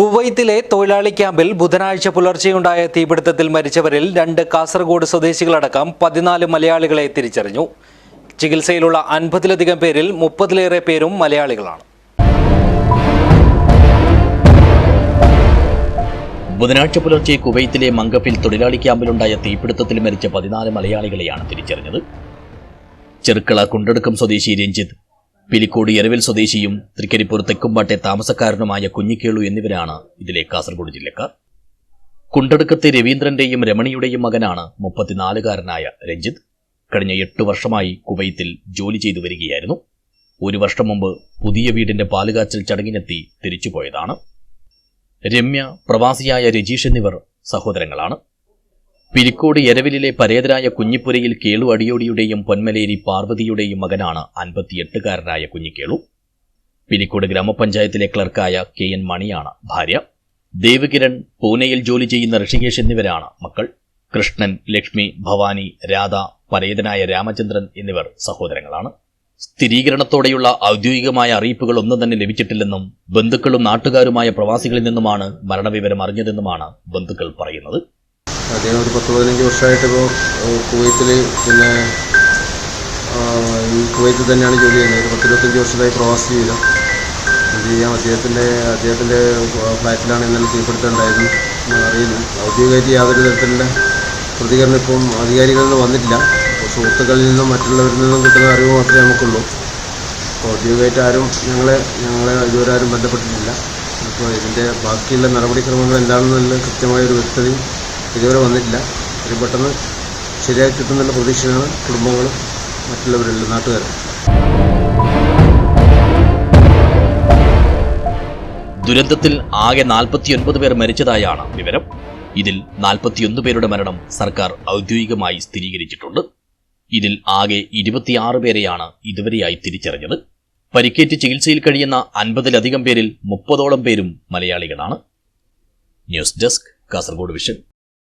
കുവൈത്തിലെ തൊഴിലാളി ക്യാമ്പിൽ ബുധനാഴ്ച പുലർച്ചെയുണ്ടായ തീപിടുത്തത്തിൽ മരിച്ചവരിൽ രണ്ട് കാസർഗോഡ് സ്വദേശികളടക്കം പതിനാല് മലയാളികളെ തിരിച്ചറിഞ്ഞു. ചികിത്സയിലുള്ള അൻപതിലധികം പേരിൽ മുപ്പതിലേറെ പേരും മലയാളികളാണ്. ബുധനാഴ്ച പുലർച്ചെ കുവൈത്തിലെ മങ്കഫിൽ തൊഴിലാളി ക്യാമ്പിലുണ്ടായ തീപിടുത്തത്തിൽ മരിച്ച പതിനാല് മലയാളികളെയാണ് തിരിച്ചറിഞ്ഞത്. ചെറുക്കള കുണ്ടടുക്കം സ്വദേശി രഞ്ജിത്ത് പിലിക്കോട് എരവിൽ സ്വദേശിയും തൃക്കരിപ്പൂർ തെക്കുംപാട്ടെ താമസക്കാരനുമായ കുഞ്ഞിക്കേളു എന്നിവരാണ് ഇതിലെ കാസർഗോഡ് ജില്ലക്കാർ. കുണ്ടടുക്കത്തെ രവീന്ദ്രന്റെയും രമണിയുടെയും മകനാണ് മുപ്പത്തിനാലുകാരനായ രഞ്ജിത്ത്. കഴിഞ്ഞ എട്ട് വർഷമായി കുവൈത്തിൽ ജോലി ചെയ്തു വരികയായിരുന്നു. ഒരു വർഷം മുമ്പ് പുതിയ വീടിന്റെ പാലുകാച്ചൽ ചടങ്ങിനെത്തി തിരിച്ചുപോയതാണ്. രമ്യ പ്രവാസിയായ രജീഷ് എന്നിവർ സഹോദരങ്ങളാണ്. പിരിക്കോട് എരവിലിലെ പരേതരായ കുഞ്ഞിപ്പുരയിൽ കേളു അടിയോടിയുടെയും പൊന്മലേരി പാർവതിയുടെയും മകനാണ് അൻപത്തിയെട്ടുകാരനായ കുഞ്ഞിക്കേളു. പിരിക്കോട് ഗ്രാമപഞ്ചായത്തിലെ ക്ലർക്കായ കെ എൻ മണിയാണ് ഭാര്യ. ദേവകിരൺ പൂനെയിൽ ജോലി ചെയ്യുന്ന ഋഷികേഷ് എന്നിവരാണ് മക്കൾ. കൃഷ്ണൻ ലക്ഷ്മി ഭവാനി രാധ പരേതനായ രാമചന്ദ്രൻ എന്നിവർ സഹോദരങ്ങളാണ്. സ്ഥിരീകരണത്തോടെയുള്ള ഔദ്യോഗികമായ അറിയിപ്പുകൾ ഒന്നും തന്നെ ലഭിച്ചിട്ടില്ലെന്നും ബന്ധുക്കളും നാട്ടുകാരുമായ പ്രവാസികളിൽ നിന്നുമാണ് മരണവിവരം അറിഞ്ഞതെന്നുമാണ് ബന്ധുക്കൾ പറയുന്നത്. അദ്ദേഹം ഒരു പത്ത് പതിനഞ്ച് വർഷമായിട്ട് ഇപ്പോൾ കുവൈത്തിൽ പിന്നെ ഈ കുവൈത്തിൽ തന്നെയാണ് ജോലി ചെയ്യുന്നത്. ഒരു പത്തിരുപത്തഞ്ച് വർഷമായി പ്രവാസ ജീവിതം എന്ത് ചെയ്യാം? അദ്ദേഹത്തിന്റെ അദ്ദേഹത്തിന്റെ ഫ്ലാറ്റിലാണ് ഇന്നലെ തീപിടുത്തമുണ്ടായത്. എന്ന് അറിയുന്നു ഔദ്യോഗികമായിട്ട് യാതൊരു തരത്തിലുള്ള പ്രതികരണം ഇപ്പം അധികാരികളിൽ നിന്ന് വന്നിട്ടില്ല. സുഹൃത്തുക്കളിൽ നിന്നും മറ്റുള്ളവരിൽ നിന്നും കിട്ടുന്ന അറിവ് മാത്രമേ നമുക്കുള്ളൂ. അപ്പോൾ ഔദ്യോഗികമായിട്ട് ആരും ഞങ്ങളെ ഞങ്ങളെ ഇതുവരെ ആരും ബന്ധപ്പെട്ടിട്ടില്ല. അപ്പോൾ ഇതിന്റെ ബാക്കിയുള്ള നടപടിക്രമങ്ങൾ എന്താണെന്നുള്ള കൃത്യമായ ഒരു വ്യക്തതയും ഇതുവരെ വന്നിട്ടില്ല. ഒരു പെട്ടെന്ന് ശരിയായി കിട്ടുന്നുള്ള പ്രതീക്ഷയാണ് കുടുംബങ്ങളും മറ്റുള്ളവരെല്ലാം നാട്ടുകാരും. ദുരന്തത്തിൽ ആകെ നാൽപ്പത്തിയൊൻപത് പേർ മരിച്ചതായാണ് വിവരം. ഇതിൽ നാൽപ്പത്തിയൊന്ന് പേരുടെ മരണം സർക്കാർ ഔദ്യോഗികമായി സ്ഥിരീകരിച്ചിട്ടുണ്ട്. ഇതിൽ ആകെ ഇരുപത്തിയാറ് പേരെയാണ് ഇതുവരെയായി തിരിച്ചറിഞ്ഞത്. പരിക്കേറ്റ് ചികിത്സയിൽ കഴിയുന്ന അൻപതിലധികം പേരിൽ മുപ്പതോളം പേരും മലയാളികളാണ്. News desk Kasaragod vision.